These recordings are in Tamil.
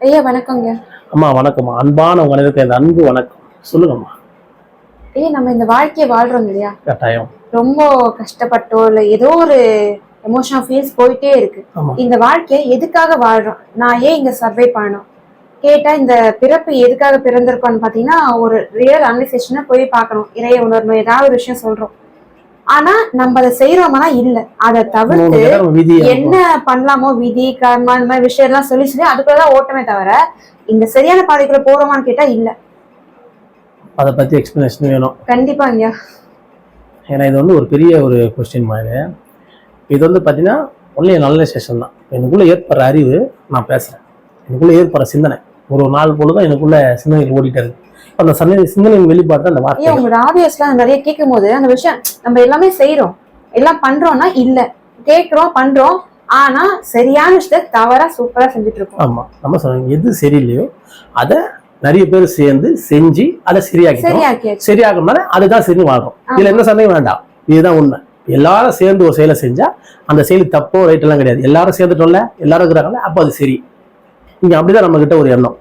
ஐயா வணக்கங்க அம்மா வணக்கம்மா. அன்பான அனைவருக்கும் இந்த அன்பு வணக்கம். சொல்லுங்கம்மா. ஐயா நம்ம இந்த வாழ்க்கையை வாழ்றோம் இல்லையா? கட்டாயம். ரொம்ப கஷ்டப்பட்டோ இல்ல ஏதோ ஒரு எமோஷனல் ஃபீல்ஸ் போயிட்டே இருக்கு. இந்த வாழ்க்கையை எதுக்காக வாழ்றோம்? நான் ஏன் இங்க சர்வை பண்ணணும் கேட்டா இந்த பிறப்பு எதுக்காக பிறந்திருக்கோம்னு பாத்தீங்கன்னா ஒரு ரியல் அனலைசேஷனை போய் பார்க்கணும். இறைய உணர்வு ஏதாவது ஒரு விஷயம் சொல்றோம். ஆனா நம்ம அதை செய்யறோம்னா இல்ல. அதை தவிர்த்து என்ன பண்ணலாமோ விதி கர்மா இந்த மாதிரி விஷயம் எல்லாம் சொல்லி சொல்லி அதுக்குள்ளதான் ஓட்டமே தவிர இந்த சரியான பாதைக்குள்ள போறோமான்னு கேட்டா இல்ல. அதை பத்தி எக்ஸ்பிளனேஷன் வேணும். கண்டிப்பா ஐயா. ஏன்னா இது வந்து ஒரு பெரிய ஒரு கொஸ்டின் மாதிரி இது. வந்து பார்த்தீங்கன்னா ஒன்லி நல்ல செஷன் தான். எனக்குள்ள ஏற்படுற அறிவு நான் பேசுறேன். எனக்குள்ள ஏற்படுற சிந்தனை. ஒரு ஒரு நாள் பொழுதும் எனக்குள்ள சிந்தனைகள் ஓடிட்டே இருக்கு. அந்த சிந்தனை சிந்தனையின் வெளிப்பாடு அந்த வார்த்தை உங்களோட ஆடியோஸ்லாம் நிறைய கேட்கும் போது அந்த விஷயம் நம்ம எல்லாமே செய்றோம். எல்லாம் பண்றோம்னா இல்ல. கேக்குறோம் பண்றோம். ஆனா சரியான விஷயத்த தவறா சூப்பரா செஞ்சுட்டு இருக்கோம் ஆமா. நம்ம சொல்றோம் எது சரியில்லையோ அதை நிறைய பேர் சேர்ந்து செஞ்சு அதை சரியாக்கி சரியாக்கியாச்சு. சரியாகணும்னா அதுதான் சரி வாழ்றோம். இதுல எந்த சந்தேகம் வேண்டாம். இதுதான் உண்மை. எல்லாரும் சேர்ந்து ஒரு செயலை செஞ்சா அந்த செயல் தப்போ ரைட் எல்லாம் கிடையாது. எல்லாரும் சேர்ந்துட்டோம்ல எல்லாரும் இருக்கிறாங்கல்ல அப்போ அது சரி. இங்க அப்படிதான் நம்ம கிட்ட ஒரு எண்ணம்.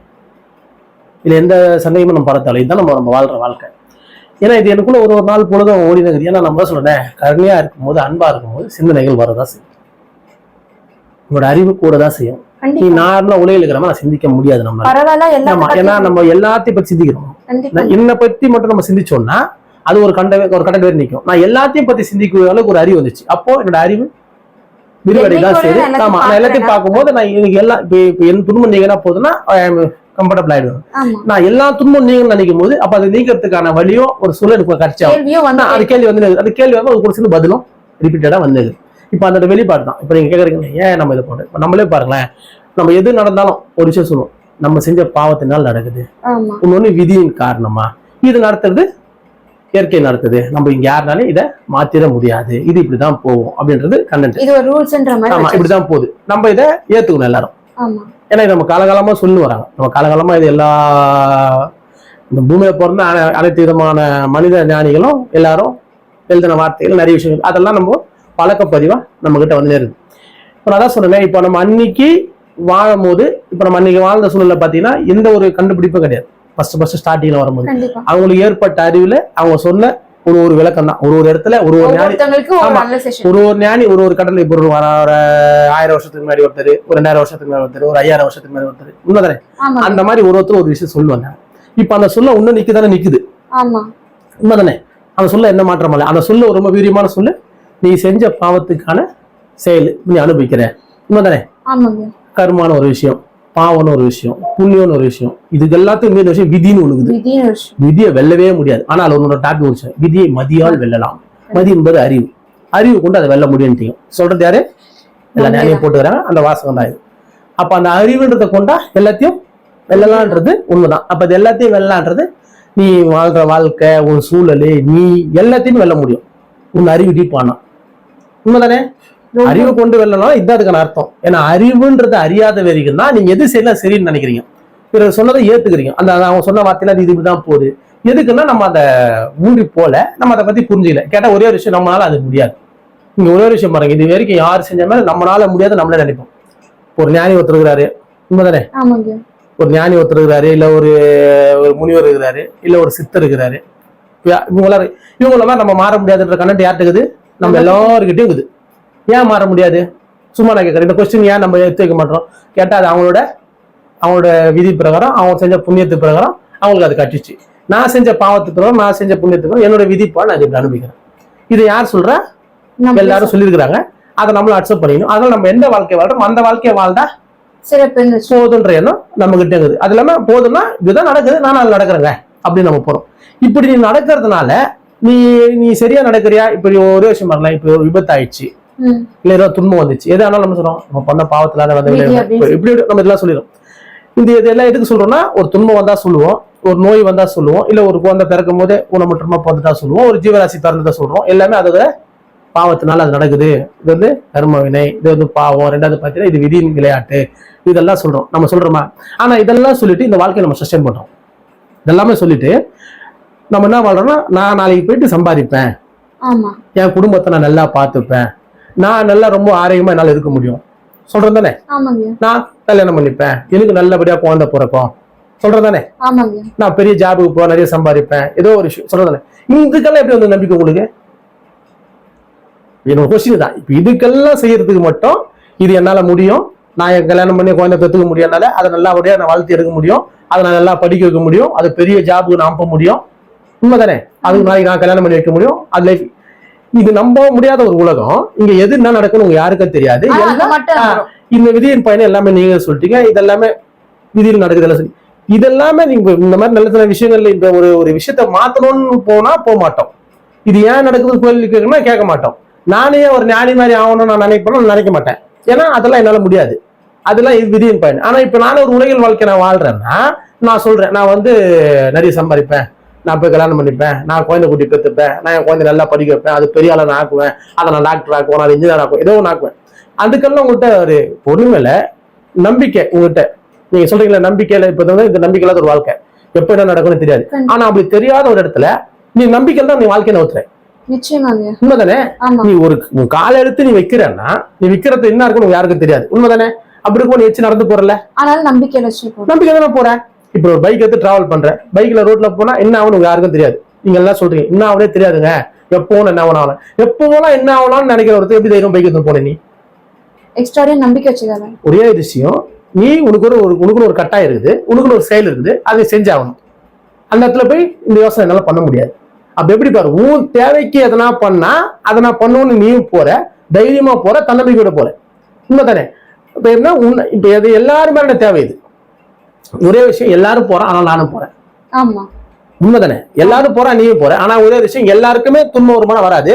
இதுல எந்த சந்தேகமும் நம்ம பரத்தால இதுதான் நம்ம நம்ம வாழ்ற வாழ்க்கை. ஏன்னா இது எனக்குள்ள ஒரு ஒரு நாள் பொழுதும் ஓடி இருக்குது. ஏன்னா நம்ம தான் சொல்றேன் கருணையா இருக்கும்போது அன்பா இருக்கும்போது சிந்தனைகள் வரதான் செய்யும். உங்களோட அறிவு கூட தான் செய்யும். நீ நார்மலா உலகில் இருக்கிற நான் சிந்திக்க முடியாது நம்ம ஏன்னா நம்ம எல்லாத்தையும் பத்தி சிந்திக்கிறோம். என்னை பத்தி மட்டும் நம்ம சிந்திச்சோம்னா அது ஒரு கண்ட ஒரு கண்ட பேர் நிற்கும் நான் எல்லாத்தையும் பத்தி சிந்திக்கிற அளவுக்கு ஒரு அறிவு வந்துச்சு. அப்போ என்னோட அறிவு விரிவடை தான் என்னைக்கு சரி ஆமா நான் எல்லாத்தையும் பார்க்கும்போது நான் எனக்கு எல்லாம் இப்போ என் துன்பம் நீங்கன்னா போதுன்னா கம்ஃபர்டபுள் ஆயிடுவேன் ஆமா. நான் எல்லா துன்பம் நீங்கன்னு நினைக்கும் போது அப்ப அது நீக்கிறதுக்கான வழியும் ஒரு சூழல் கேள்வியும் வந்து அது கேள்வி வந்து அது கேள்வி வந்து ஒரு சின்ன பதிலும் ரிப்பீட்டடா வந்தது. இப்போ அந்த வெளிப்பாடு தான். இப்போ நீங்க கேக்குறீங்க ஏன் நம்ம இது போட்டு நம்மளே பாருங்களேன். நம்ம எது நடந்தாலும் ஒரு விஷயம் சொல்லுவோம். நம்ம செஞ்ச பாவத்தினால் நடக்குது. இன்னொன்னு விதியின் காரணமா. இது நடத்துறது இயற்கை நடத்துது. நம்ம இங்க யாருனாலும் இதை மாத்திர முடியாது. இது இப்படிதான் போகும் அப்படின்றது கண்டென்ட். இப்படிதான் போகுது. நம்ம இதை ஏத்துக்கணும் எல்லாரும். ஏன்னா நம்ம காலகாலமா சொல்லி வராங்க. நம்ம காலகாலமா இது எல்லா இந்த பூமியில பிறந்த அன- அனைத்து விதமான மனித ஞானிகளும் எல்லாரும் எழுதின வார்த்தைகள் நிறைய விஷயங்கள் அதெல்லாம் நம்ம பழக்கப்பதிவா நம்ம கிட்ட வந்து இருக்கு. இப்போ நான் அதான் சொன்னேன் இப்போ நம்ம அன்னைக்கு வாழும் போது இப்போ நம்ம அன்னைக்கு வாழ்ந்த சூழல்ல பாத்தீங்கன்னா எந்த ஒரு கண்டுபிடிப்பும் கிடையாது. ஃபர்ஸ்ட் ஃபர்ஸ்ட் ஸ்டார்டிங்ல வரும்போது. அவங்களுக்கு ஏற்பட்ட அறிவுல அவங்க சொன்ன ஒரு ஒரு விளக்கம் தான் ஒரு ஒரு இடத்துல ஒரு ஒரு ஞானி ஒரு ஒரு ஞானி ஒரு ஒரு கடல்ல இப்போ ஒரு ஆயிரம் வருஷத்துக்கு முன்னாடி ஒருத்தர் ஒரு ரெண்டாயிரம் வருஷத்துக்கு முன்னாடி ஒருத்தர் ஒரு ஐயாயிரம் வருஷத்துக்கு முன்னாடி ஒருத்தர். உண்மைதானே? அந்த மாதிரி ஒரு ஒருத்தர் ஒரு விஷயம் சொல்லுவாங்க. இப்ப அந்த சொல்ல இன்னும் நிக்குதானே நிக்குது. ஆமா. உண்மைதானே? அந்த சொல்ல என்ன மாற்றம் இல்லை. அந்த சொல்ல ரொம்ப வீரியமான சொல்லு. நீ செஞ்ச பாவத்துக்கான செயல் நீ அனுபவிக்கிற. உண்மைதானே? கருமான ஒரு விஷயம். பாவம்னு ஒரு விஷயம் புண்ணியம்னு ஒரு விஷயம் இதுக்கு எல்லாத்துக்கும் மீது விஷயம் விதின்னு ஒழுகுது. விதியை வெல்லவே முடியாது. ஆனால் உன்னோட டாபிக் ஒரு விதியை மதியால் வெல்லலாம். மதி என்பது அறிவு. அறிவு கொண்டு அதை வெல்ல முடியும் சொல்றது யாரு? எல்லா ஞானியும் போட்டுக்கிறாங்க அந்த வாசகம் தான் இது. அப்ப அந்த அறிவுன்றதை கொண்டா எல்லாத்தையும் வெல்லலான்றது உண்மைதான் அப்ப அது எல்லாத்தையும் வெல்லலான்றது நீ வாழ்ற வாழ்க்கை உன் சூழல் நீ எல்லாத்தையும் வெல்ல முடியும். உன் அறிவு டீப் ஆனா. உண்மைதானே? அறிவு கொண்டு வெல்லலாம் இதுதான் அதுக்கான அர்த்தம். ஏன்னா அறிவுன்றது அறியாத வரைக்கும் தான். நீங்க எது செய்யலாம் சரின்னு நினைக்கிறீங்க. பிறர் சொன்னதை ஏத்துக்கிறீங்க. அந்த அந்த அவங்க சொன்ன வார்த்தையில அது இதுதான் போகுது. எதுக்குன்னா நம்ம அதை ஊன்றி போல நம்ம அதை பத்தி புரிஞ்சுக்கல. கேட்டா ஒரே ஒரு விஷயம் நம்மளால அது முடியாது. நீங்க ஒரே ஒரு விஷயம் பாருங்க. இது வரைக்கும் யார் செஞ்ச மாதிரி நம்மளால முடியாது நம்மளே நினைப்போம். ஒரு ஞானி ஒருத்தர் இருக்கிறாரு. உண்மைதானே? ஒரு ஞானி ஒருத்தர் இருக்கிறாரு. இல்ல ஒரு ஒரு முனிவர் இருக்கிறாரு. இல்ல ஒரு சித்தர் இருக்கிறாரு. இவங்கள இவங்கள மாதிரி நம்ம மாற முடியாதுன்ற கண்ணட்டு யார்கிட்ட இருக்குது? நம்ம எல்லாருக்கிட்டையும் இருக்குது. ஏன் மாற முடியாது? சும்மா நான் கேட்கறேன் இந்த கொஸ்டின் ஏன் நம்ம எடுத்து வைக்க மாட்டோம்? கேட்டா அது அவங்களோட அவங்களோட விதி பிரகாரம் அவங்க செஞ்ச புண்ணியத்து பிரகாரம் அவங்களுக்கு அது கட்டிச்சு நான் செஞ்ச பாவத்து பிரகாரம் நான் செஞ்ச புண்ணியத்து பிரகாரம் என்னோட விதிப்பால் நான் இப்படி அனுபவிக்கிறேன். இது யார் நம்ம எல்லாரும் சொல்லியிருக்கிறாங்க. அதை நம்மளும் அக்செப்ட் பண்ணிக்கணும். அதனால நம்ம எந்த வாழ்க்கை வாழ்றோம் அந்த வாழ்க்கையை வாழ்ந்தா வச்சு. போதுன்ற எண்ணம் நம்ம கிட்ட இருக்குது. அது இல்லாம போதும்னா இதுதான் நடக்குது நான் அது நடக்கிறேங்க அப்படின்னு நம்ம போறோம். இப்படி நீ நடக்கிறதுனால நீ நீ சரியா நடக்கிறியா? இப்படி ஒரே விஷயம் இப்படி ஒரு விபத்து ஆயிடுச்சு. இல்ல ஏதோ துன்பம் வந்துச்சு. எது ஆனாலும் நம்ம சொல்றோம் நம்ம பண்ண பாவத்துல வந்து விதி இப்படி நம்ம இதெல்லாம் சொல்லிடும் இந்த இதெல்லாம் எதுக்கு சொல்றோம்னா ஒரு துன்பம் வந்தா சொல்லுவோம் ஒரு நோய் வந்தா சொல்லுவோம் இல்ல ஒரு குழந்தை பிறக்கும் போதே ஊனமுற்றமா பிறந்துட்டா சொல்லுவோம் ஒரு ஜீவராசி பிறந்ததா சொல்றோம். எல்லாமே அதோட பாவத்தினால அது நடக்குது. இது வந்து கர்ம வினை இது வந்து பாவம் ரெண்டாவது பார்த்தீங்கன்னா இது விதியின் விளையாட்டு. இதெல்லாம் சொல்றோம். நம்ம சொல்றோமா? ஆனா இதெல்லாம் சொல்லிட்டு இந்த வாழ்க்கையை நம்ம சஸ்டைன் பண்றோம். இதெல்லாமே சொல்லிட்டு நம்ம என்ன வாழ்றோம்னா நான் நாளைக்கு போயிட்டு சம்பாதிப்பேன். என் குடும்பத்தை நான் நல்லா பார்த்துப்பேன். நான் நல்லா ரொம்ப ஆரோக்கியமா என்னால் இருக்க முடியும். சொல்றேன் தானே? நான் கல்யாணம் பண்ணிப்பேன். எனக்கு நல்லபடியா குழந்தை பிறக்கும். சொல்றேன் தானே? நான் பெரிய ஜாபுக்கு போக நிறைய சம்பாதிப்பேன். ஏதோ ஒரு சொல்றேன் தானே? இதுக்கெல்லாம் எப்படி வந்து நம்பிக்கை உங்களுக்கு என்னோட கொஸ்டின் தான். இப்ப இதுக்கெல்லாம் செய்யறதுக்கு மட்டும் இது என்னால முடியும். நான் என் கல்யாணம் பண்ணி குழந்தை பெற்றுக்க முடியும் என்னால அதை நல்லபடியா நான் வளர்த்து எடுக்க முடியும். அதை நான் நல்லா படிக்க வைக்க முடியும். அது பெரிய ஜாபுக்கு நான் அனுப்ப முடியும். உண்மைதானே அதுக்கு நாளைக்கு நான் கல்யாணம் பண்ணி வைக்க முடியும். அதுல இது நம்ப முடியாத ஒரு உலகம். இங்க எது என்ன நடக்குன்னு உங்க யாருக்கும் தெரியாது. இந்த விதியின் பயணம் எல்லாமே நீங்க சொல்லிட்டீங்க. இதெல்லாமே விதியில் நடக்குது எல்லாம் சொல்லி. இதெல்லாமே நீங்க இந்த மாதிரி நல்ல சில விஷயங்கள்ல இந்த ஒரு ஒரு விஷயத்த மாத்தணும்னு போனா போக மாட்டோம். இது ஏன் நடக்குது கேள்வி கேட்கணும்னா கேட்க மாட்டோம். நானே ஒரு ஞானி மாதிரி ஆகணும்னு நான் நினைப்பேன் நினைக்க மாட்டேன். ஏன்னா அதெல்லாம் என்னால முடியாது. அதெல்லாம் இது விதியின் பயன். ஆனா இப்ப நானே ஒரு உலகில் வாழ்க்கை நான் வாழ்றேன்னா நான் சொல்றேன். நான் வந்து நிறைய சம்பாதிப்பேன். நான் போய் கல்யாணம் பண்ணிப்பேன். நான் குழந்தை குட்டி பெற்றுப்பேன். நான் என் குழந்தை நல்லா படிக்க வைப்பேன். அது பெரிய ஆளை நான் ஆக்குவேன். அதை நான் டாக்டர் ஆக்குவேன். நான் இன்ஜினியர் ஆக்குவேன். ஏதோ ஒன்று ஆக்குவேன். அதுக்கெல்லாம் உங்கள்கிட்ட ஒரு பொறுமையில நம்பிக்கை உங்கள்கிட்ட நீங்க சொல்றீங்களா நம்பிக்கையில இப்ப வந்து இந்த நம்பிக்கை இல்லாத ஒரு வாழ்க்கை. எப்ப என்ன நடக்கும்னு தெரியாது. ஆனா அப்படி தெரியாத ஒரு இடத்துல நீ நம்பிக்கை தான் நீ வாழ்க்கையை நவுத்துற நிச்சயமாங்க உண்மைதானே? நீ ஒரு காலை எடுத்து நீ வைக்கிறன்னா நீ விக்கிறது என்ன இருக்குன்னு யாருக்கும் தெரியாது. உண்மைதானே? அப்படி இருக்கும் நீ வச்சு நடந்து போறல ஆனாலும் நம்பிக்கையில நம்பிக்கை தானே போற? இப்ப ஒரு பைக் எடுத்து டிராவல் பண்ற பைக்ல ரோட்ல போனா என்ன ஆகணும் யாருக்கும் தெரியாது. நீங்க எல்லாம் சொல்றீங்க என்ன ஆகனே தெரியாதுங்க. எப்போ என்ன ஆகணும் எப்போலாம் என்ன ஆகலாம்னு நினைக்கிற ஒருத்தர் எப்படி தைரியம் பைக் எடுத்து போன நீ? எக்ஸ்ட்ராடியா நம்பிக்கை வச்சுதாங்க ஒரே விஷயம் நீ உனக்கு ஒரு உனக்குன்னு ஒரு கட்டாயம் இருக்குது உனக்குன்னு ஒரு செயல் இருக்குது அதை செஞ்சாகணும். அந்த இடத்துல போய் இந்த யோசனை என்னால பண்ண முடியாது. அப்ப எப்படி பாரு உன் தேவைக்கு எதனா பண்ணா அதை நான் பண்ணுவேன்னு நீயும் போற தைரியமா போற தன்னம்பிக்கையோட போற. உண்மைதானே? இப்ப என்ன உன்னை இப்ப எது எல்லாருமே தேவை இது. ஒரே விஷயம் எல்லாரும் போறான் ஆனா நானும் போறேன். ஆமா. உண்மைதானே? எல்லாரும் போறா நீயும் போற. ஆனா ஒரே விஷயம் எல்லாருக்குமே துன்ப வருமானம் வராது.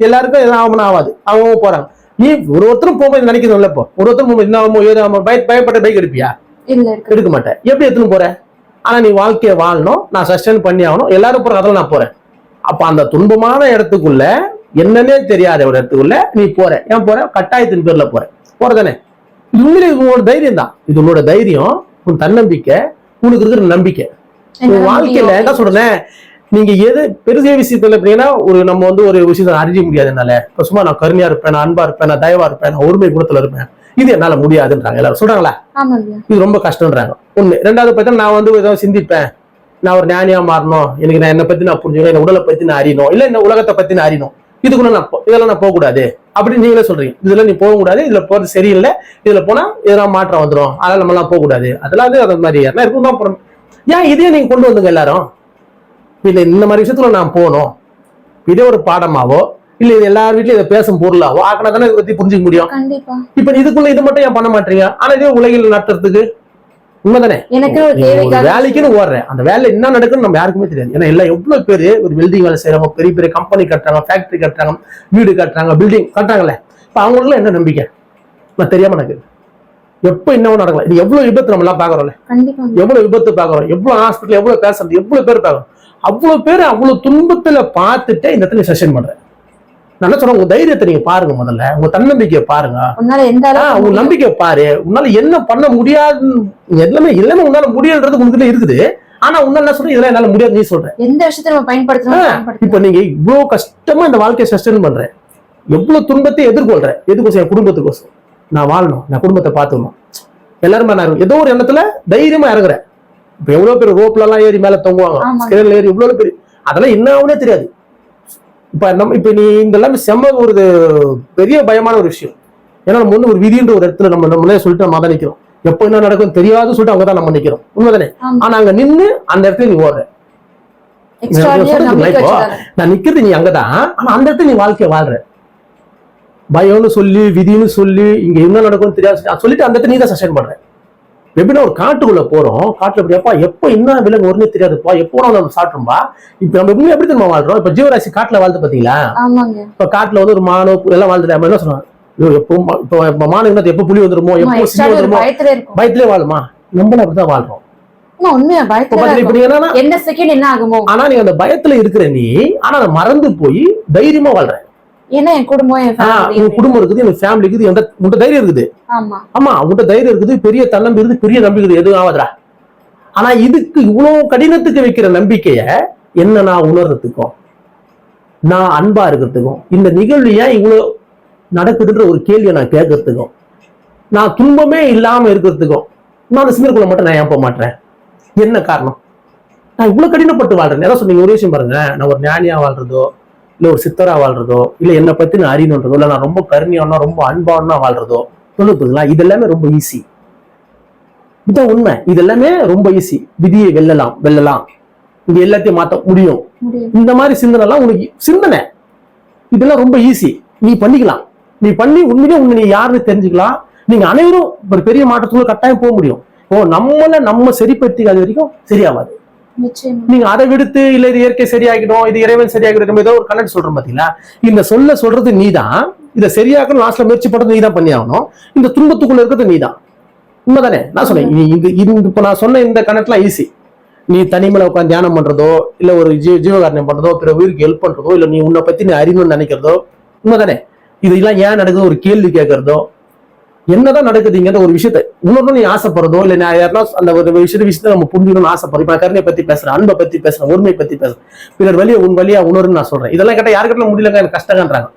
எல்லாருக்கும் எதுவும் ஆகணும் ஆகாது. அவங்க போறாங்க. நீ ஒரு ஒருத்தரும் போகும்போது நினைக்கிறோம்ல இப்போ. ஒரு ஒருத்தரும் போகும்போது என்ன ஆகுமோ ஏதோ ஆகுமோ பய பயப்பட்ட பைக் எடுப்பியா? இல்ல எடுக்க மாட்டேன். எப்படி எடுத்துன்னு போற? ஆனா நீ வாழ்க்கையை வாழணும். நான் சஸ்டைன் பண்ணி ஆகணும். எல்லாரும் போற அதில் நான் போறேன். அப்ப அந்த துன்பமான இடத்துக்குள்ள என்னன்னே தெரியாத ஒரு இடத்துக்குள்ள நீ போற. ஏன் போற? கட்டாயத்தின் பேர்ல போற. போறதானே? இது உண்மையிலே இது உன்னோட தைரியம் தான் இது உன்னோட தைரியம். உன் தன்னம்பிக்கை உனக்கு இருக்கிற நம்பிக்கை. உன் வாழ்க்கையில. என்ன சொல்றேன் நீங்க எது பெரிய விஷயத்துல எப்படின்னா ஒரு நம்ம வந்து ஒரு விஷயத்தை அறிய முடியாது என்னால. இப்ப சும்மா நான் கருணையா இருப்பேன் நான் அன்பா இருப்பேன் நான் தயவா இருப்பேன் நான் ஒருமை குணத்துல இருப்பேன். இது என்னால முடியாதுன்றாங்க எல்லாரும். சொல்றாங்களா? இது ரொம்ப கஷ்டம்ன்றாங்க ஒண்ணு. ரெண்டாவது பார்த்தா நான் வந்து ஏதோ சிந்திப்பேன். நான் ஒரு ஞானியா மாறணும். எனக்கு நான் என்னை பத்தி நான் புரிஞ்சுக்கணும் என்ன உடலை பத்தி நான் அறியணும். இல்ல இந்த உலகத்தை பத்தி நான் அறியணும். இதுக்குள்ள நான் இதெல்லாம் நான் போகக்கூடாது. அப்படின்னு நீங்களே சொல்றீங்க. இதுல நீ போகக்கூடாது இதுல போறது சரியில்லை. இதுல போனா இதெல்லாம் மாற்றம் வந்துடும் அதெல்லாம் நம்ம எல்லாம் போகக்கூடாது. அதெல்லாம் வந்து அது மாதிரி யாருன்னா இருக்கும். தான் போறோம் ஏன் இதே நீங்க கொண்டு வந்துங்க எல்லாரும்? இல்ல இந்த மாதிரி விஷயத்துல நான் போகணும். இதே ஒரு பாடமாவோ இல்ல இது எல்லார் வீட்லயும் இதை பேசும் பொருளாவோ ஆக்கினா தானே இதை பத்தி புரிஞ்சுக்க முடியும். இப்ப இதுக்குள்ள இது மட்டும் ஏன் பண்ண மாட்டீங்க? ஆனா இதே உலகில் நடத்துறதுக்கு உண்மைதானே? வேலைக்குன்னு ஓடுறேன். அந்த வேலை என்ன நடக்குன்னு நம்ம யாருக்குமே தெரியாது. ஏன்னா எல்லாம் எவ்வளவு பேர் ஒரு பில்டிங் வேலை பெரிய பெரிய கம்பெனி கட்டுறாங்க ஃபேக்டரி கட்டுறாங்க வீடு கட்டுறாங்க பில்டிங் கட்டுறாங்கல்ல. இப்ப அவங்களுக்குலாம் என்ன நம்பிக்கை? நான் தெரியாம எனக்கு எப்ப என்னவோ நடக்கலாம்? இது எவ்வளவு விபத்து நம்ம எல்லாம் பாக்குறோம்ல எவ்வளவு விபத்து பாக்குறோம் எவ்வளவு ஹாஸ்பிட்டல் எவ்வளவு பேசுறது எவ்வளவு பேர் பாக்குறோம் அவ்வளவு பேர் அவ்வளவு துன்பத்துல பார்த்துட்டு இந்த இடத்துல செஷன் பண்றேன். நான் சொல்றேன் உங்க தைரியத்தை நீங்க பாருங்க முதல்ல. உங்க தன்னம்பிக்கையை பாருங்க. முடியும்? நம்பிக்கை பாரு. உன்னால என்ன பண்ண முடியாது எல்லாமே எல்லாமே உன்னால முடியுன்றது உனக்குள்ள இருக்குது. ஆனா உன்னால என்ன சொல்ற இதெல்லாம் என்னால முடியாது நீ சொல்ற. எந்த விஷயத்தை நம்ம பயன்படுத்தணும் இப்ப நீங்க இவ்வளவு கஷ்டமா இந்த வாழ்க்கையை சஸ்டைன் பண்ற எவ்வளவு துன்பத்தை எதிர்கொள்ற எதுக்கோசம்? என் குடும்பத்துக்கோசம். நான் வாழணும். நான் குடும்பத்தை பார்த்துக்கணும். எல்லாருமே நான் ஏதோ ஒரு எண்ணத்துல தைரியமா இறங்குறேன். இப்ப எவ்வளவு பேர் ரோப்ல எல்லாம் ஏறி மேல தொங்குவாங்க. ஆமா. ஸ்கேல்ல ஏறி இவ்வளவு பேர் அதெல்லாம் என்ன ஆகுனே தெரியாது. இப்ப நம்ம இப்ப நீ இந்த எல்லாமே செம்ம ஒரு பெரிய பயமான ஒரு விஷயம். ஏன்னா நம்ம வந்து ஒரு விதின்ற ஒரு இடத்துல நம்ம நம்மளே சொல்லிட்டு நம்ம தான் நிக்கிறோம். எப்போ என்ன நடக்கும் தெரியாதுன்னு சொல்லிட்டு அவங்க தான் நம்ம நிக்கிறோம். உண்மைதானே? ஆமா. ஆனா அங்க நின்னு அந்த இடத்துல நீ ஓடுற. நான் நிக்கிறது நீ அங்கதான். ஆனா அந்த இடத்துல நீ வாழ்க்கைய வாழ்ற. பயம்னு சொல்லி விதின்னு சொல்லி இங்க என்ன நடக்கும்னு தெரியாது. சொல்லிட்டு அந்த இடத்துல நீ தான் சஸ்டைன் பண்ற. எப்படின்னா ஒரு காட்டுக்குள்ள போறோம். காட்டுல எப்படியாப்பா எப்போ என்ன விலங்கு ஒருனே தெரியாதுப்பா. எப்போ நம்ம சாப்பிட்டோம்பா இப்ப நம்ம எப்பவுமே எப்படி தெரியுமா வாழ்றோம்? இப்ப ஜீவராசி காட்டுல வாழ்ந்து பாத்தீங்களா இப்ப காட்டுல வந்து ஒரு மானோ எல்லாம் வாழ்ந்துட்டு என்ன ஐயோ, எப்போ ம- இப்போ இப்ப மானு என்ன எப்போ புலி வந்துருமோ? எப்போ சிங்கம் வந்துருமோ? பயத்துல வாழுமா? நம்மளும் அப்படிதான் வாழ்றோம். எந்த செகண்ட் என்ன ஆகுமோ? ஆனா நீ அந்த பயத்துல இருக்கிற நீ ஆனா அதை மறந்து போய் தைரியமா வாழ்ற. ஏன்னா என் குடும்பம் என் குடும்பம் இருக்குது உன் ஃபேமிலி இருக்குது உன்கிட்ட தைரியம் இருக்குது? ஆமா. ஆமா தைரியம் இருக்குது பெரிய தன்னம்பி இருக்குது பெரிய நம்பிக்கை இருக்குது எதுவும் ஆகாதுடா. ஆனா இதுக்கு இவ்வளவு கடினத்துக்கு வைக்கிற நம்பிக்கைய என்ன நான் உணர்றதுக்கும் நான் அன்பா இருக்கிறதுக்கும் இந்த நிகழ்வு ஏன் இவ்வளவு நடக்குதுன்ற ஒரு கேள்வியை நான் கேட்கறதுக்கும் நான் துன்பமே இல்லாம இருக்கிறதுக்கும் நான் அந்த சிந்தனைக்குள்ள மட்டும் நான் ஏன் போக மாட்டேன்? என்ன காரணம்? நான் இவ்வளவு கடினப்பட்டு வாழ்றேன். ஏதோ சொன்னீங்க ஒரு விஷயம் பாருங்க. நான் ஒரு ஞானியா வாழ்றதோ இல்ல ஒரு சித்தரா வாழ்றதோ இல்ல என்னை பத்தி நான் அறியணுன்றதோ இல்ல நான் ரொம்ப கருணியானா ரொம்ப அன்பானா வாழ்றதோ சொல்லுங்களா இது எல்லாமே ரொம்ப ஈஸி இதான் உண்மை. இது எல்லாமே ரொம்ப ஈஸி விதியை வெல்லலாம் வெல்லலாம். இங்க எல்லாத்தையும் மாத்த முடியும். இந்த மாதிரி சிந்தனைலாம் உனக்கு சிந்தனை. இதெல்லாம் ரொம்ப ஈஸி நீ பண்ணிக்கலாம். நீ பண்ணி உண்மையிலே உங்க நீ யாருன்னு தெரிஞ்சுக்கலாம். நீங்க அனைவரும் ஒரு பெரிய மாற்றத்துக்குள்ள கட்டாயம் போக முடியும். ஓ நம்மள நம்ம சரிப்படுத்திக்காத வரைக்கும் சரியாவாது நீங்க அதை விடுத்து இல்ல இது இயற்கை சரியாகிடும் இது இறைவன் சரியாகிடும் ஏதோ ஒரு கண்ணன் சொல்றோம் பாத்தீங்களா? இந்த சொல்ல சொல்றது நீதான். இதை சரியாக்கணும் லாஸ்ட்ல முயற்சி பண்றது நீதான் பண்ணி ஆகணும் இந்த துன்பத்துக்குள்ள இருக்கிறது நீதான். உண்மைதானே? நான் சொன்னேன் நீ இது இது இப்ப நான் சொன்ன இந்த கணக்குலாம் ஈஸி நீ தனிமையில உட்காந்து தியானம் பண்றதோ இல்ல ஒரு ஜீவ ஜீவகாரணம் பண்றதோ பிற உயிருக்கு ஹெல்ப் பண்றதோ இல்ல நீ உன்னை பத்தி நீ அறிவுன்னு நினைக்கிறதோ உண்மைதானே? இதெல்லாம் ஏன் நடக்குது? ஒரு கேள்வி கேட்கறதோ என்னதான் நடக்குதுங்கிறத ஒரு விஷயத்த இன்னொன்னு நீ ஆசைப்படுறதோ இல்ல நான் யாருன்னா அந்த ஒரு விஷயத்த விஷயத்த நம்ம புரிஞ்சுக்கணும்னு ஆசைப்படுறோம். இப்ப நான் கருணையை பத்தி பேசுறேன் அன்பை பத்தி பேசுறேன் உண்மை பத்தி பேசுறேன். பிறர் வழியை உன் வழியா உணருன்னு நான் சொல்றேன். இதெல்லாம் கேட்டா யாருக்கிட்ட முடியலங்க எனக்கு கஷ்டங்கன்றாங்க.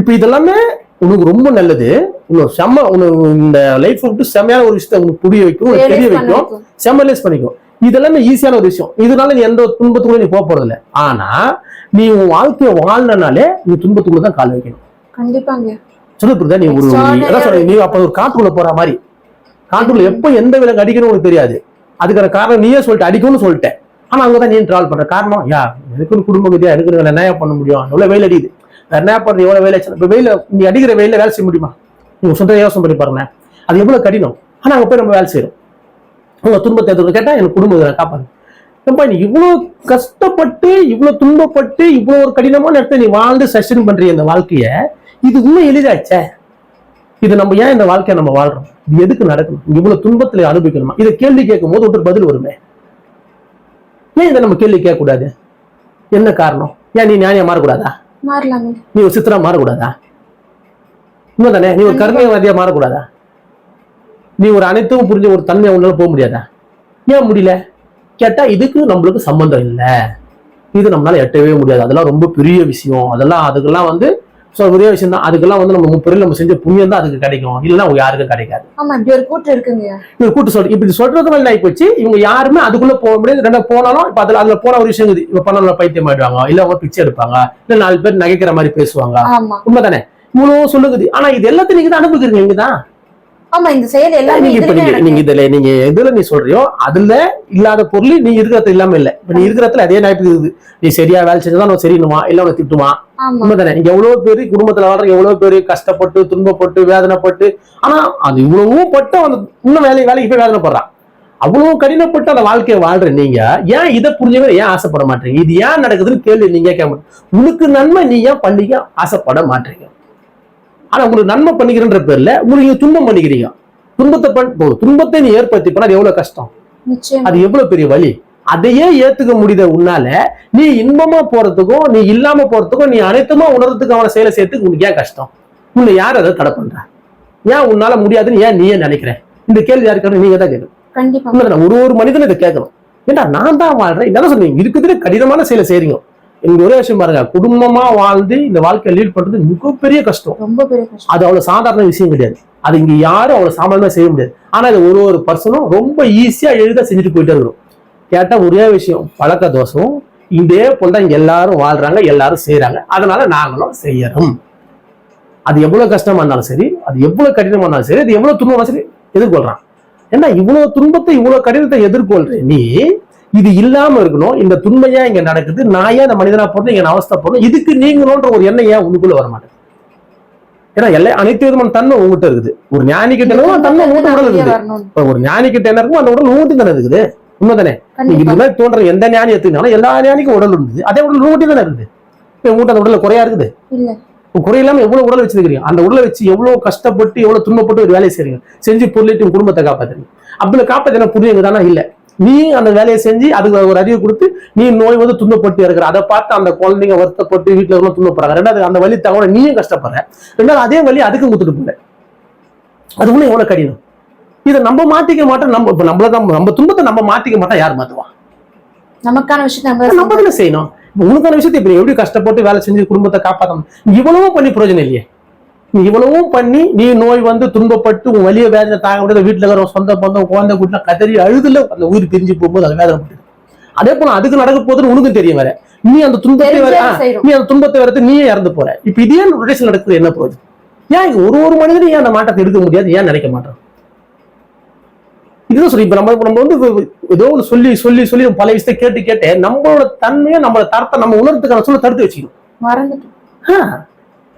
இப்ப இதெல்லாமே உனக்கு ரொம்ப நல்லது. உனக்கு செம்ம உனக்கு இந்த லைஃப் விட்டு செம்மையான ஒரு விஷயத்த உனக்கு புரிய வைக்கும் தெரிய வைக்கும். செம்மலைஸ் பண்ணிக்கும். இதெல்லாமே ஈஸியான ஒரு விஷயம். இதனால நீ எந்த ஒரு துன்பத்துக்குள்ள நீ போக போறது இல்ல ஆனா நீ உன் வாழ்க்கைய வாழ்னனாலே நீ துன்பத்துக்குள்ள தான் கால் வைக்கணும். கண்டிப்பாங்க. சொல்லு புரியுதா நீ ஒரு அதான் சொல்றேன், நீ அப்ப ஒரு காட்டுக்குள்ள போற மாதிரி. காட்டுக்குள்ள எப்ப எந்த விலங்கு அடிக்கணும் உனக்கு தெரியாது. அதுக்கான காரணம் நீயே சொல்லிட்டு அடிக்கும்னு சொல்லிட்டேன் ஆனா அங்கதான் நீ டிராவல் பண்ற. காரணம் யா எனக்கு குடும்ப கதியா எனக்கு என்ன பண்ண முடியும்? எவ்வளவு வெயில் அடிக்குது. என்ன பண்றது எவ்வளவு வேலை இப்ப வெயில நீ அடிக்கிற வெயில வேலை செய்ய முடியுமா? நீங்க சொந்த யோசனை பண்ணி பாருங்க அது எவ்வளவு கடினம். ஆனா அங்க போய் நம்ம வேலை செய்யறோம் உங்க துன்பத்தை எதுக்கு கேட்டா எனக்கு குடும்பம் இதை காப்பாது ஏப்பா நீ இவ்வளவு கஷ்டப்பட்டு இவ்வளவு துன்பப்பட்டு இவ்வளவு ஒரு கடினமான இடத்துல நீ வாழ்ந்து சஸ்டெயின் பண்றீங்க இந்த வாழ்க்கைய? இது இன்னும் எளிதாச்சே. இது நம்ம ஏன் இந்த வாழ்க்கையை நம்ம வாழ்றோம்? இது எதுக்கு நடக்கணும் இவ்வளவு துன்பத்துல அனுபவிக்கணுமா? இதை கேள்வி கேட்கும் போது ஒரு பதில் வருமே? ஏன் இதை நம்ம கேள்வி கேட்க கூடாது என்ன காரணம்? ஏன் நீ நியாயம் மாறக்கூடாதா? நீ ஒரு சித்திரா மாறக்கூடாதா? உண்மைதானே? நீ ஒரு கருணைவாதியா மாறக்கூடாதா? நீ ஒரு அனைத்தும் புரிஞ்ச ஒரு தன்மை உன்னால போக முடியாதா? ஏன் முடியல? கேட்டா இதுக்கு நம்மளுக்கு சம்பந்தம் இல்ல. இது நம்மளால எட்டவே முடியாது. அதெல்லாம் ரொம்ப பெரிய விஷயம். அதெல்லாம் அதுக்கெல்லாம் வந்து ஸோ ஒரே விஷயம் தான் அதுக்கெல்லாம் வந்து நம்ம முப்பது நம்ம செஞ்ச புண்ணியம் தான் அதுக்கு கிடைக்கும். இல்லைன்னா யாருக்கும் கிடைக்காது. ஆமா இப்படி ஒரு கூற்று இருக்குங்க. இவங்க கூட்டு சொல் இப்படி சொல்றதுனால என்ன ஆயிப்போச்சு? இவங்க யாருமே அதுக்குள்ள போக முடியாது. ரெண்டா போனாலும் இப்ப அதுல அதுல போன ஒரு விஷயம் இருக்குது. இவ பண்ணல பைத்தியம் ஆயிடுவாங்க. இல்ல அவங்க பிச்சை எடுப்பாங்க. இல்ல நாலு பேர் நகைக்கிற மாதிரி பேசுவாங்க. உண்மைதானே? இவ்வளவு சொல்லுங்குது ஆனா இது எல்லாத்தையும் நீங்க தான் அனுபவிக்கிறீங்க. இங்கதான். ஆமா இந்த செயல் எல்லாமே நீங்க இப்ப நீங்க. இதுல நீங்க எதுல நீ சொல்றியோ அதுல இல்லாத பொருள் நீ இருக்கிறது இல்லாம இல்ல. இப்ப நீ இருக்கிறதுல அதே நாய்ப்பு இருக்குது. நீ சரியா வேலை செஞ்சதான் உனக்கு சரினுமா இல்ல உனக்கு திட்டுமா? உண்மைதானே? இங்க எவ்வளவு பேர் குடும்பத்துல வாழ்ற எவ்வளவு பேர் கஷ்டப்பட்டு துன்பப்பட்டு வேதனைப்பட்டு ஆனா அது இவ்வளவும் பட்டு அவன் இன்னும் வேலை வேலைக்கு போய் வேதனைப்படுறான் அவ்வளவு கடினப்பட்டு அந்த வாழ்க்கையை வாழ்ற நீங்க ஏன் இதை புரிஞ்சவங்க ஏன் ஆசைப்பட மாட்டீங்க? இது ஏன் நடக்குதுன்னு கேள்வி நீங்க கேட்க உனக்கு நன்மை நீ ஏன் பண்ணிக்க ஆசைப்பட மாட்டீங்க? ஆனா உங்களுக்கு நன்மை பண்ணிக்கிறன்ற பேர்ல உங்களுக்கு துன்பம் பண்ணிக்கிறீங்க. துன்பத்தை பண் இப்போ துன்பத்தை நீ ஏற்படுத்தி பண்ணா அது எவ்வளவு கஷ்டம்? அது எவ்வளவு பெரிய வலி? அதையே ஏத்துக்க முடியுத உன்னால நீ இன்பமா போறதுக்கும் நீ இல்லாம போறதுக்கும் நீ அனைத்துமா உணர்றதுக்கு அவனை செயலை செய்யறதுக்கு உனக்கு ஏன் கஷ்டம்? உன்னை யார் அதை தடை பண்ற? ஏன் உன்னால முடியாதுன்னு ஏன் நீயே நினைக்கிற இந்த கேள்வி யாருக்கான நீங்க தான் கேட்கணும்? ஒரு ஒரு மனிதனும் இதை கேட்கணும். ஏன்டா நான் தான் வாழ்றேன்? என்ன சொன்னீங்க இருக்கிறதுல கடினமான செயலை செய்றீங்க. இங்க ஒரே விஷயம் பாருங்க குடும்பமா வாழ்ந்து இந்த வாழ்க்கையை லீட் பண்றது மிகப்பெரிய கஷ்டம். ரொம்ப பெரிய கஷ்டம். அது அவ்வளவு சாதாரண விஷயம் கிடையாது. அது இங்க யாரும் அவ்வளவு சாமானியமா செய்ய முடியாது. ஆனா இது ஒரு ஒரு பர்சனும் ரொம்ப ஈஸியா எளிதா செஞ்சுட்டு போயிட்டே இருக்கும் கேட்டா ஒரே விஷயம் பழக்க தோஷம். இதே போல தான் இங்க எல்லாரும் வாழ்றாங்க எல்லாரும் செய்யறாங்க அதனால நாங்களும் செய்யறோம். அது எவ்வளவு கஷ்டமா இருந்தாலும் சரி அது எவ்வளவு கடினமா இருந்தாலும் சரி அது எவ்வளவு துன்பமா சரி எதிர்கொள்றான். ஏன்னா இவ்வளவு துன்பத்தை இவ்வளவு கடினத்தை எதிர்கொள்ற நீ இது இல்லாம இருக்கணும். இந்த துன்பையா இங்க நடக்குது. நான் ஏன் இந்த மனிதனா இங்க நான் அவஸ்தை போறேன் இதுக்கு நீங்கணும்ன்ற ஒரு எண்ணம் ஏன் உனக்குள்ள வர மாட்டேங்குது ஏன்னா எல்லா அனைத்து விதமான தன்மை உங்ககிட்ட இருக்குது. ஒரு ஞானி கிட்ட அந்த தன்மை உங்ககிட்ட உடல் இருக்குது. ஒரு ஞானி கிட்ட என்ன இருக்கும் அந்த உடல் உங்ககிட்ட தானே இருக்குது. உண்மைதானே? இது மாதிரி தோன்ற எந்த ஞானி எடுத்துக்கினாலும் எல்லா ஞானிக்கும் உடல் இருந்தது அதே உடல் உங்ககிட்ட தானே இருக்குது. உங்ககிட்ட அந்த உடல்ல குறையா இருக்குது? குறையில்லாம எவ்வளவு உடல் வச்சிருக்கீங்க அந்த உடலை வச்சு எவ்வளவு கஷ்டப்பட்டு எவ்வளவு துன்பப்பட்டு ஒரு வேலையை செய்றீங்க? செஞ்சு பொருளிட்டு குடும்பத்தை காப்பாத்துறீங்க. அப்படி காப்பாத்தின புரியுங்க தானே இல்ல. நீ அந்த வேலையை செஞ்சு அதுக்கு ஒரு அறிவு கொடுத்து நீ நோய் வந்து துன்பப்பட்டு இருக்கிற. அதை பார்த்து அந்த குழந்தைங்க வருத்தப்பட்டு வீட்டுல இருக்கலாம் துன்பப்படுறாங்க. ரெண்டாவது அந்த வலி தகவலை நீயும் கஷ்டப்படுற. ரெண்டாவது அதே வலி அதுக்கும் கொடுத்துட்டு போற. அது உள்ள எவ்வளவு கடினம்? இதை நம்ம மாத்திக்க மாட்டோம். நம்ம இப்ப நம்மள தான் நம்ம துன்பத்தை நம்ம மாத்திக்க மாட்டோம். யார் மாத்துவா? நமக்கான விஷயத்தை நம்ம நம்ம தானே செய்யணும். உனக்கான விஷயத்தை இப்ப நீ எப்படி கஷ்டப்பட்டு வேலை செஞ்சு குடும்பத்தை காப்பாத்தணும்? இவ்வளவும் பண்ணி பிரயோஜனம் இல்லையே. நீ இவ்வளவும் பண்ணி நீ நோய் வந்து துன்பப்பட்டு உன் வலிய வேதனை தாங்க முடியாத வீட்டுல இருக்கிற சொந்த பந்தம் குழந்தை கூட்டினா கதறி அழுதுல அந்த உயிர் பிரிஞ்சு போகும்போது அது வேதனை அதே போல அதுக்கு நடக்க போகுதுன்னு உனக்கும் தெரியும் வேற. நீ அந்த துன்பத்தை செய்றோம். நீ அந்த துன்பத்தை வரது நீயே இறந்து போற. இப்ப இதே ரொட்டேஷன் நடக்குது என்ன போகுது? ஏன் ஒரு ஒரு மனிதனும் ஏன் அந்த மாற்றத்தை எடுக்க முடியாது? ஏன் நினைக்க மாட்டோம்? இதுதான் சொல்லி இப்ப நம்ம நம்ம வந்து ஏதோ ஒன்று சொல்லி சொல்லி சொல்லி பல விஷயத்தை கேட்டு கேட்டு நம்மளோட தன்மையை நம்மளோட தரத்தை நம்ம உணர்றதுக்கான சொல்ல தடுத்து வச்சுக்கணும். மறந்துட்டோம். ஆ.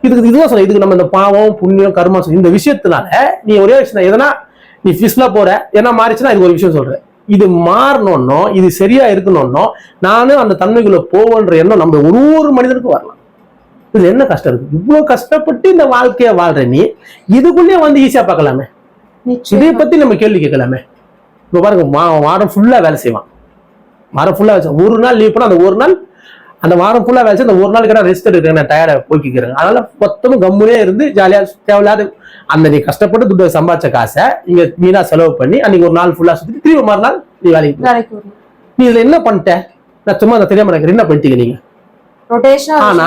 இதுக்கு இதுதான் சொல்ல இதுக்கு நம்ம இந்த பாவம் புண்ணியம் கர்மா இந்த விஷயத்தினால நீ ஒரே விஷயம் எதனா நீ ஃபிஸ்ல போற என்ன மாறிச்சுன்னா இது ஒரு விஷயம் சொல்றேன். இது மாறணும்னோ இது சரியா இருக்கணும்னோ நானும் அந்த தன்மைக்குள்ள போவேன்ற எண்ணம் நம்ம ஒரு ஒரு மனிதனுக்கும் வரலாம். இதுல என்ன கஷ்டம் இருக்கு? இவ்வளவு கஷ்டப்பட்டு இந்த வாழ்க்கைய வாழ்ற நீ இதுக்குள்ளேயே வந்து ஈஸியா பார்க்கலாமே. இதை பத்தி நம்ம கேள்வி கேட்கலாமே. இப்ப பாருங்க வாரம் ஃபுல்லா வேலை செய்வான். வாரம் ஃபுல்லா. ஒரு நாள் லீவ் பண்ணா அந்த ஒரு நாள் அந்த வாரம் ஃபுல்லா வேலை அந்த ஒரு நாள் கூட ரெஸ்ட் எடுக்கிறேன் நான் டயர்டா போய்க்கிறேன் அதனால மொத்தமும் கம்முனே இருந்து ஜாலியா தேவையில்லாத அந்த நீ கஷ்டப்பட்டு துட்டு சம்பாதிச்ச காசை இங்க வீணா செலவு பண்ணி அன்னைக்கு ஒரு நாள் ஃபுல்லா சுத்தி திரும்பி மறுநாள் நீ வேலைக்கு நீ இதுல என்ன பண்ணிட்ட? நான் சும்மா அதை தெரியாம எனக்கு என்ன பண்ணிட்டீங்க நீங்க? ரொட்டேஷனா ஆனா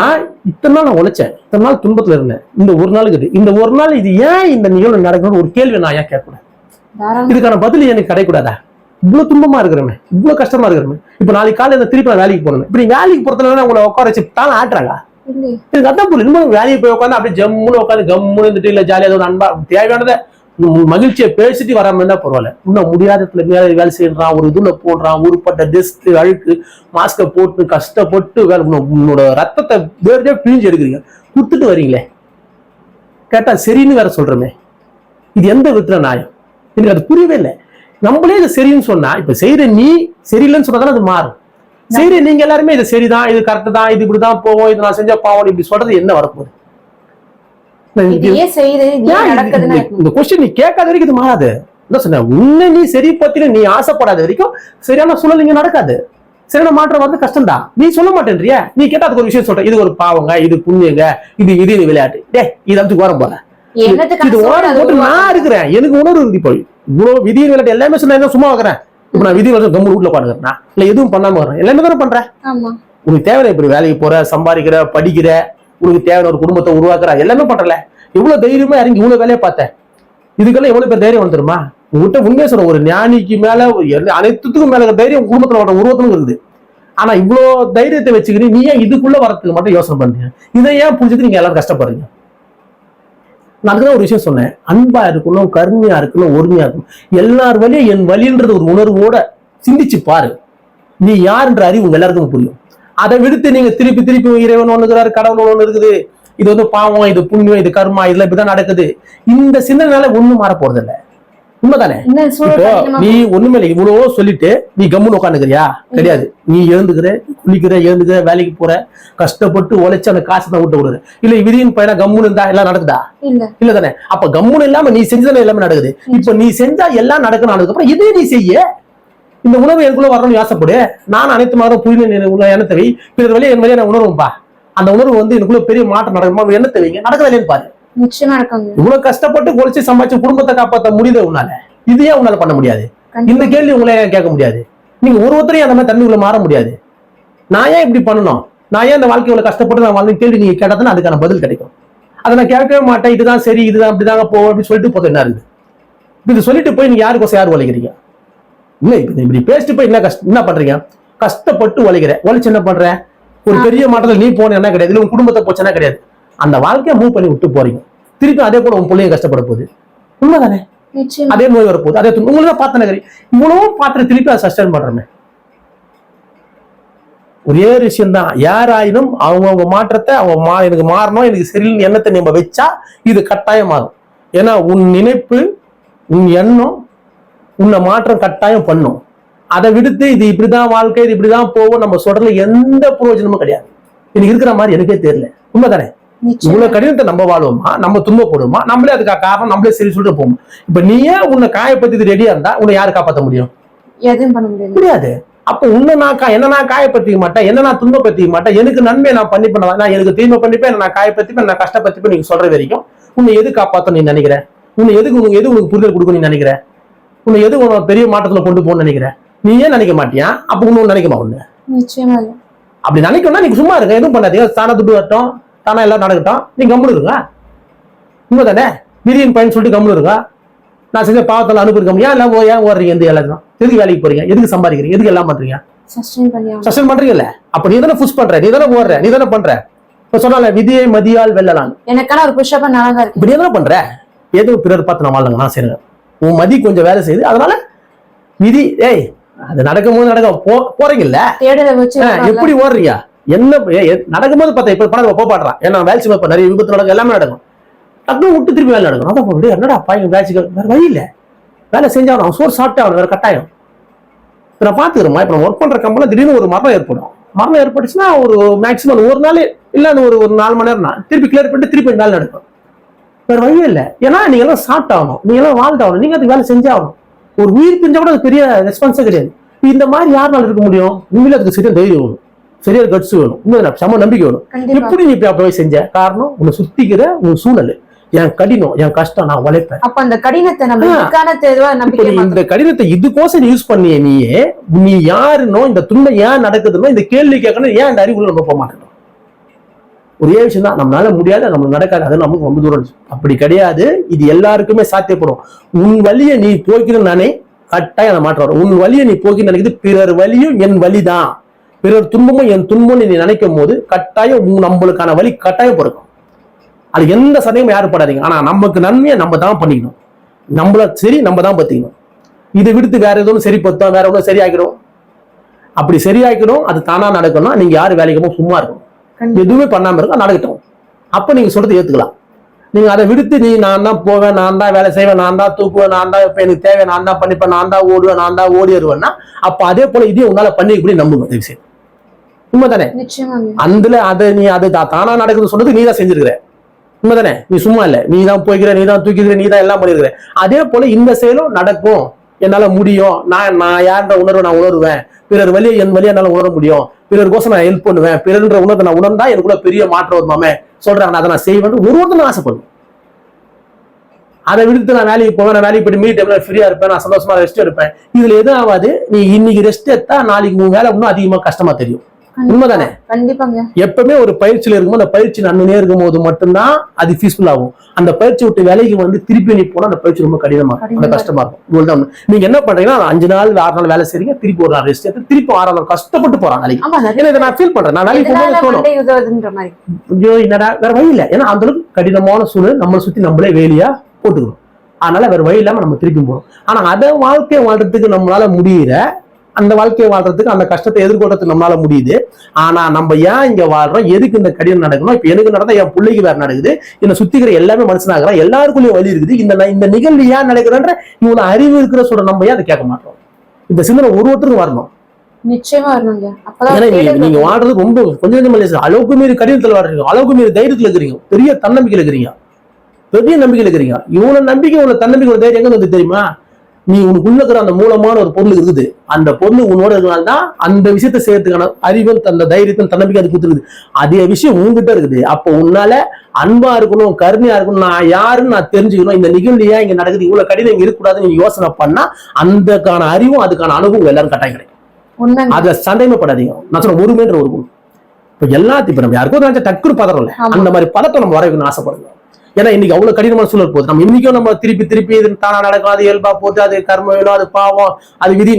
இத்தனை நாள் நான் உழைச்சேன். இத்தனை நாள் துன்பத்துல இருந்தேன். இந்த ஒரு நாளுக்கு இந்த ஒரு நாள் இது ஏன் இந்த நிகழ்வு நடக்கணும்னு ஒரு கேள்வி நான் ஏன் கேட்கக்கூடாது? இதுக்கான பதில் எனக்கு கிடைக்கூடாதா இவ்வளவு துன்பமா இருக்கிறமே இவ்வளவு கஷ்டமா இருக்கிறமே இப்ப நாளைக்கு காலையில திருப்பி நான் வேலைக்கு போகணும். இப்ப நீ வேலைக்கு போறதுல உங்களை உட்கார வச்சு தான் ஆட்டுறாங்க. எனக்கு அதான் புரியல இன்னும் வேலைக்கு போய் உட்காந்து அப்படியே ஜம்முன்னு உட்காந்து கம்முன்னு இருந்துட்டு இல்ல ஜாலியாக ஒரு அன்பா தேவையானதை மகிழ்ச்சியை பேசிட்டு வராம இருந்தா பரவாயில்ல. இன்னும் முடியாததுல மேல வேலை செய்யறான் ஒரு இதுல போடுறான் உருப்பட்ட டெஸ்ட் அழுக்கு மாஸ்க போட்டு கஷ்டப்பட்டு வேலை உன்னோட- உன்னோட ரத்தத்தை வேறு பிழிஞ்சு எடுக்கிறீங்க. கொடுத்துட்டு வரீங்களே. கேட்டா சரின்னு வேற சொல்றமே. இது எந்த விதத்துல நியாயம்? எனக்கு அது புரியவே இல்லை. நம்மளே இது சரின்னு சொன்னா இப்ப செய்யற நீ சரியில்லைன்னு சொன்னதானே அது மாறும். சரி நீங்க எல்லாருமே இது சரிதான் இது கரெக்ட் தான் இது இப்படிதான் போவோம் இது நான் செஞ்சா பாவம் இப்படி சொல்றது என்ன வரப்போகுது? இந்த- கொஸ்டின் நீ கேட்காத வரைக்கும் இது மாறாது. என்ன சொன்ன? உன்னை நீ சரி பத்தின நீ ஆசைப்படாத வரைக்கும் சரியான சூழல் இங்க நடக்காது. சரியான மாற்றம் வந்து கஷ்டம்தான். நீ சொல்ல மாட்டேன்றிய. நீ கேட்டா அதுக்கு ஒரு விஷயம் சொல்ற இது ஒரு பாவங்க இது புண்ணியங்க இது இது விளையாட்டு. டே இது வந்து போல. என்னத்துக்காக இது ஓரம் போட்டு நான். இருக்கிறேன். எனக்கு உணர்வு இருக்கு இப்போ. இவ்வளவு விதி விளையாட்டு எல்லாமே சொன்னா சும்மா வைக்கிறேன்? இப்ப நான் விதி விளையாட்டு கம்மு வீட்டுல உட்காந்துக்கிறேன் இல்ல எதுவும் பண்ணாம வரேன் எல்லாமே தானே பண்றேன்? உனக்கு தேவையான இப்படி வேலைக்கு போற சம்பாதிக்கிற படிக்கிற உனக்கு தேவையான ஒரு குடும்பத்தை உருவாக்குற எல்லாமே பண்றல எவ்வளவு தைரியமா இறங்கி இவ்வளவு வேலையை பார்த்தேன். இதுக்கெல்லாம் எவ்வளவு பேர் தைரியம் வந்துருமா? உங்ககிட்ட உண்மையை சொல்ற ஒரு ஞானிக்கு மேல அனைத்துக்கும் மேல தைரியம் குடும்பத்துல வர உருவத்திலும் இருக்குது. ஆனா இவ்வளோ தைரியத்தை வச்சுக்கிட்டு நீ ஏன் இதுக்குள்ள வரதுக்கு மட்டும் யோசனை பண்றீங்க? இதை ஏன் புரிஞ்சுட்டு நீங்க எல்லாரும் கஷ்டப்படுறீங்க? நான் ஒரு விஷயம் சொன்னேன். அன்பா இருக்கணும் கருமையா இருக்கணும் ஒருமையா இருக்கணும். எல்லார் வழியும் என் வழின்றது ஒரு உணர்வோட சிந்திச்சு பாரு. நீ யாருன்ற அறிவு உங்க எல்லாருக்கும் புரியும். அதை விடுத்து நீங்க திருப்பி திருப்பி இறைவன் ஒண்ணுகிறாரு இருக்கிறாரு கடவுள் ஒண்ணு இருக்குது. இது வந்து பாவம் இது புண்ணியம் இது கர்மா இதெல்லாம் இப்படிதான் நடக்குது. இந்த சிந்தனைனால ஒண்ணும் மாற போறது உண்மைதானே? நீ ஒண்ணுமே இல்லை இவ்வளவோ சொல்லிட்டு நீ கம்முன்னு உட்காந்துக்கிறியா கிடையாது. நீ எழுந்துக்கிற குளிக்கிற எழுந்துக்கிற வேலைக்கு போற கஷ்டப்பட்டு உழைச்சு அந்த காசை தான் விட்டு விடுற இல்ல விதியின் பையனா கம்முன்னு இருந்தா எல்லாம் நடக்குதா? இல்ல. தானே அப்ப கம்முன்னு இல்லாம நீ செஞ்சதானே எல்லாமே நடக்குது. இப்ப நீ செஞ்சா எல்லாம் நடக்கணும் ஆனதுக்கு அப்புறம் இதே நீ செய்ய. இந்த உணர்வு எனக்குள்ள வரணும்னு ஆசைப்படு. நான் அனைத்து மாதம் புரியுது உள்ள எண்ணத்தை வை பிறர் வழியா என் வழியா நான் உணர்வும்பா அந்த உணர்வு வந்து எனக்குள்ள பெரிய மாற்றம் நடக்குமா? எண்ணத்தை வைங்க நடக்குதா இல்லையான்னு பாரு. இவ்வளவு கஷ்டப்பட்டு உழைச்சு சம்பாதிச்சு குடும்பத்தை காப்பாத்த முடியுது உன்னால? இது ஏன் உன்னால பண்ண முடியாது. இந்த கேள்வி உங்களை கேட்க முடியாது? நீங்க ஒரு ஒருத்தரையும் அந்த மாதிரி தண்ணிக்குள்ள மாற முடியாது. நான் ஏன் இப்படி பண்ணணும்? நான் ஏன் இந்த வாழ்க்கையில கஷ்டப்பட்டு நான் வாழ்ந்து கேள்வி நீங்க கேட்டதுன்னா அதுக்கான பதில் கிடைக்கும். அதை நான் கேட்கவே மாட்டேன். இதுதான் சரி இதுதான் அப்படிதாங்க போவோம் அப்படின்னு சொல்லிட்டு போதும் என்ன இருக்குது இப்ப இது சொல்லிட்டு போய் நீங்க யாருக்கோசம் யார் உழைக்கிறீங்க? இல்ல இப்ப இப்படி பேசிட்டு போய் என்ன கஷ்டம் என்ன பண்றீங்க? கஷ்டப்பட்டு உழைக்கிற. உழைச்சு என்ன பண்ற? ஒரு பெரிய மாற்றத்தில் நீ போன என்ன கிடையாது. இல்ல உன் குடும்பத்தை போச்சுன்னா கிடையாது. அந்த வாழ்க்கையை மூவ் பண்ணி விட்டு போறீங்க. திருப்பி அதே போல உன் பிள்ளைங்க கஷ்டப்பட போகுது. உண்மைதானே? அதே நோய் வரப்போகுது. அதே. உங்களுக்கு தான் பார்த்த நகரி. இவ்வளவு பாத்திர திருப்பி அதை சஸ்டைன் பண்றமே. ஒரே விஷயம் தான் யாராயினும் அவங்கவுங்க மாற்றத்தை அவங்க மா எனக்கு மாறணும் எனக்கு சரியில்லைன்னு எண்ணத்தை நம்ம வச்சா இது கட்டாயம் மாறும் ஏன்னா உன் நினைப்பு உன் எண்ணம் உன்னை மாற்றம் கட்டாயம் பண்ணும். அதை விடுத்து இது இப்படிதான் வாழ்க்கை இது இப்படிதான் போகும் நம்ம சொல்றதுல எந்த பிரயோஜனமும் கிடையாது. எனக்கு இருக்கிற மாதிரி எனக்கே தெரியல. உண்மைதானே? நிச்சயம் இவ்வளவு கடினத்தை நம்ம வாழ்வோமா? நம்ம துன்பப்படுவோமா? நம்மளே அதுக்கு காரணம் நம்மளே சரி சொல்லிட்டு போவோம்? இப்ப நீயே உன்னை காயப்படுத்தி ரெடியா இருந்தா உன்னை யாரு காப்பாத்த முடியும்? எதுவும் பண்ண முடியாது. முடியாது. அப்ப உன்னை நான் கா- என்ன நான் காயப்படுத்திக்க மாட்டேன் என்ன நான் துன்பப்படுத்திக்க மாட்டேன் எனக்கு நன்மை நான் பண்ணி பண்ண நான் எனக்கு தீமை பண்ணிப்பேன் நான் காயப்படுத்திப்பேன் நான் கஷ்டப்படுத்திப்பேன் நீங்க சொல்ற வரைக்கும். உன்னை எது காப்பாத்த நீ நினைக்கிற? உன்னை எதுக்கு உனக்கு எது உனக்கு புரிதல் கொடுக்கும் நீ நினைக்கிற? உன்னை எது உன பெரிய மாற்றத்துல கொண்டு போகணும்னு நினைக்கிற? நீ ஏன் நினைக்க மாட்டியா? அப்ப இன்னும் நினைக்குமா ஒண்ணு நிச்சயமா அப்படி நினைக்கணும்னா நீங்க சும்மா இருங்க எதுவும் பண்ணாதீங்க. தானா துட்டு வரட்டும். தானா எல்லாம் நடக்கட்டும். நீங்க கம்முனு இருங்க. உண்மை தானே? விதியின் பயன் சொல்லிட்டு கம்முன்னு இருக்கா நான் செஞ்ச பாவத்தில் அனுப்பியிருக்கோம் ஏன் எல்லாம் ஏன் ஓடுறீங்க எந்த எல்லாத்தையும் எதுக்கு வேலைக்கு போறீங்க? எதுக்கு சம்பாதிக்கிறீங்க? எதுக்கு எல்லாம் பண்றீங்க. சஸ்டன் பண்றீங்கல்ல? அப்ப நீ தானே புஷ் பண்ற. நீ தானே ஓடுற. நீ தானே பண்ற. இப்ப சொன்னால விதியை மதியால் வெல்லலாம். எனக்கான ஒரு புஷ்அப் நல்லா தான் இருக்கு. இப்ப நீ தானே பண்ற? ஏதோ பிறர் பார்த்து நான் வாழ்ந்தாங்க நான் செய்யுங்க உன் மதி கொஞ்சம் வேலை செய்யுது. அதனால விதி ஏய் அது நடக்கும்போது நடக்க போ போறீங்கல்ல? எப்படி ஓடுறீங்க? என்ன ஏ, நடக்கும்போது பார்த்தா இப்போ படம் போப்பாடுறான் ஏன்னா வேல்சி செய்யும் நிறைய விபத்து நடக்கும் எல்லாமே நடக்கும். டக்குனு விட்டு திருப்பி வேலை நடக்கும். அதான் போட்டு என்னடா பையன் வேலைக்கு வேறு வழி இல்லை. வேலை செஞ்சாலும் அவன் சோறு சாப்பிட்டே அவன் வேற கட்டாயம். இப்போ நான் பார்த்துக்கிறோமா இப்போ நம்ம ஒர்க் பண்ணுற கம்பெனியில் திடீர்னு ஒரு மரணம் ஏற்படும். மரணம் ஏற்பட்டுச்சுன்னா ஒரு மேக்ஸிமம் ஒரு நாள் இல்லைன்னு ஒரு ஒரு நாலு மணி நேரம் திருப்பி கிளியர் பண்ணிட்டு திருப்பி வேலை நடக்கும். வேறு வழியே இல்லை. ஏன்னா நீங்கள் எல்லாம் சாப்பிட்டாகணும். நீங்கள் எல்லாம் வாழ்ந்தாகணும். நீங்கள் அதுக்கு வேலை செஞ்சாகணும் ஒரு உயிர் பிரிஞ்சால் கூட அது பெரிய ரெஸ்பான்ஸே கிடையாது. இந்த மாதிரி யாருனால இருக்க முடியும்? உண்மையில அதுக்கு சரியாக தைரியம் வேணும். சரியா கட்ஸ் வேணும். உண்மை செம நம்பிக்கை வேணும். எப்படி நீ இப்ப போய் செஞ்ச? காரணம் உன்னை சுத்திக்கிற உன் சூழல் என் கடினம் என் கஷ்டம் நான் உழைப்பேன். அப்ப அந்த கடினத்தை நம்ம. இந்த கடினத்தை இதுக்கோசம் யூஸ் பண்ணிய நீயே நீ யாருனோ இந்த துன்பம் ஏன் நடக்குதுன்னோ இந்த கேள்வி கேட்கணும் ஏன் இந்த அறிவுள்ள நம்ம போக மாட்டோம்? ஒரே விஷயம் தான் நம்மளால முடியாது நம்மளுக்கு நடக்காது அது நமக்கு ரொம்ப தூரம். அப்படி கிடையாது இது எல்லாருக்குமே சாத்தியப்படும். உன் வழியை நீ போய்க்கணும் நானே கட்டாயம் அதை மாற்ற வரும். உன் வழியை நீ போக்கி நினைக்குது பிறர் வழியும் என் வழிதான். பிறர் துன்பமும் என் துன்பம்னு நீ நினைக்கும் போது கட்டாயம் நம்மளுக்கான வழி கட்டாயம் பிறக்கும். அது எந்த சந்தேகமும் யாரும் படாதீங்க. ஆனா நமக்கு நன்மையை நம்ம தான் பண்ணிக்கணும். நம்மள சரி நம்ம தான் பத்திக்கணும். இதை விடுத்து வேற எதுவும் சரி பத்தோம் வேற எதுவும் சரியாக்கிடும் அப்படி சரியாக்கணும் அது தானா நடக்கணும் நீங்க யாரு வேலைக்கு போக சும்மா இருக்கணும். கண்டிப்பா. எதுவுமே பண்ணாம இருக்கும் நடக்கட்டும். அப்ப நீங்க சொல்றது ஏத்துக்கலாம். நீங்க அதை விடுத்து நீ நான் தான் போவேன் நான் தான் வேலை செய்வேன் நான் தான் தூக்குவேன் நான் தான் இப்ப எனக்கு தேவை நான் தான் பண்ணிப்பேன் நான் தான் ஓடுவேன் நான் தான் ஓடிடுவேன்னா அப்ப அதே போல இதையும் உன்னால பண்ணி இப்படி நம்புங்க செய்து உண்மைதானே? அதுல அதை நீ அது தானா நடக்குதுன்னு சொன்னது நீ தான் செஞ்சிருக்கிற. உண்மைதானே? நீ சும்மா இல்ல. நீ தான் போய்க்கிற நீ தான் தூக்கிக்கிற நீ தான் எல்லாம் பண்ணிருக்கிற. அதே போல இந்த செயலும் நடக்கும். என்னால முடியும். நான் நான் யாருன்ற உணர்வை நான் உணர்வேன். பிறர் வழியை என் வழியை என்னால உணர முடியும். பிறருக்கோசம் நான் ஹெல்ப் பண்ணுவேன். பிறர்ன்ற உணர்வை நான் உணர்ந்தா எனக்குள்ள பெரிய மாற்றம் வருமாமே சொல்றாங்க. நான் அதை நான் செய்வேன் ஒரு ஒருத்தர் நான் ஆசைப்படுவேன். அதை விடுத்து நான் வேலைக்கு போவேன். நான் வேலைக்கு போயிட்டு மீட் டைம்ல ஃப்ரீயா இருப்பேன். நான் சந்தோஷமா ரெஸ்ட் எடுப்பேன். இதுல எதுவும் ஆகாது. நீ இன்னைக்கு ரெஸ்ட் எடுத்தா நாளைக்கு உன் வேலை இன்னும் அதிகமா கஷ்டமா தெரியும். உண்மைதானே? கண்டிப்பாங்க. எப்பவுமே ஒரு பயிற்சியில இருக்கும்போது அந்த பயிற்சி நன்மையே இருக்கும்போது மட்டும்தான் அது பீஸ்ஃபுல் ஆகும். அந்த பயிற்சி விட்டு வேலைக்கு வந்து திருப்பி நீ போனா அந்த பயிற்சி ரொம்ப கடினமா இருக்கும். கஷ்டமா இருக்கும். இவ்வளவுதான். நீங்க என்ன பண்றீங்கன்னா அஞ்சு நாள் ஆறு நாள் வேலை செய்றீங்க திருப்பி ஒரு நாள் ரெஸ்ட் எடுத்து திருப்பி ஆறு நாள் கஷ்டப்பட்டு போறாங்க வேலைக்கு. ஏன்னா இதை நான் ஃபீல் பண்றேன். நான் வேலைக்கு போகும்போது ஐயோ என்னடா வேற வழி இல்லை. ஏன்னா அந்த அளவுக்கு கடினமான சூழல் நம்மளை சுத்தி நம்மளே வேலியா போட்டுக்கணும் அதனால வேற வழி இல்லாம நம்ம திருப்பி போறோம். ஆனா அதை வாழ்க்கையை வாழ்றதுக்கு நம்மளால முடியற அந்த வாழ்க்கையை வாழ்றதுக்கு அந்த கஷ்டத்தை எதிர்கொள்றதுக்கு நம்மளால முடியுது. ஆனா நம்ம ஏன் இங்க வாழ்றோம்? எதுக்கு இந்த கடினம் நடக்கணும்? இப்ப எனக்கு நடந்தா என் பிள்ளைக்கு வேற நடக்குது. என்னை சுத்திக்கிற எல்லாமே மனுஷனாகிறான் எல்லாருக்குள்ளயும் வழி இருக்குது. இந்த இந்த நிகழ்வு ஏன் நடக்குதுன்ற இவ்வளவு அறிவு இருக்கிற சொல்ற நம்ம ஏன் அதை கேட்க மாட்டோம்? இந்த சிந்தனை ஒரு ஒருத்தருக்கும் வரணும். நிச்சயமா அப்பதான் நீங்க வாழ்றது ரொம்ப கொஞ்சம் கொஞ்சம் அளவுக்கு மீறி கடினத்தில் வாழ்றீங்க அளவுக்கு மீறி தைரியத்துல இருக்கிறீங்க. பெரிய தன்னம்பிக்கையில் இருக்கிறீங்க. பெரிய நம்பிக்கையில் இருக்கிறீங்க. இவ்வளவு நம்பிக்கை இவ்வளவு தன்னம்பிக்கை தைரியம் எங்க வந்து தெரியுமா? நீ உனக்குள்ள இருக்கிற அந்த மூலமான ஒரு பொருள் இருக்குது. அந்த பொருள் உன்னோட இருக்கிறனால தான் அந்த விஷயத்தை செய்யறதுக்கான அறிவும் அந்த தைரியத்தையும் தன்னம்பிக்கை அது கொடுத்துருக்குது அதே விஷயம் உங்ககிட்ட இருக்குது. அப்போ உன்னால அன்பா இருக்கணும் கருணையா இருக்கணும் நான் யாருன்னு நான் தெரிஞ்சுக்கணும். இந்த நிகழ்வு ஏன் இங்க நடக்குது? இவ்வளவு கடினம் இங்க இருக்கக்கூடாதுன்னு நீங்க யோசனை பண்ணா அந்தக்கான அறிவும் அதுக்கான அனுபவம் எல்லாரும் கட்டாயம் கிடைக்கும். அதுல சந்தேகப்படாதீங்க. நான் ஒருமைன்ற ஒரு குணம் இப்ப எல்லாத்தையும் இப்ப நம்ம யாருக்கும் டக்குனு பதறோம்ல. அந்த மாதிரி பதட்டம் நம்ம வர வைக்கணும்னு ஆசைப்படுங்க ஏன்னா இன்னைக்கு அவ்வளவு கடினமான சூழல் போகுது. நம்ம இன்னைக்கும் நம்ம திருப்பி திருப்பி இது தானா நடக்கும். அது இயல்பா போட்டு அது கர்ம வேணும். அது பாவம். அது விதி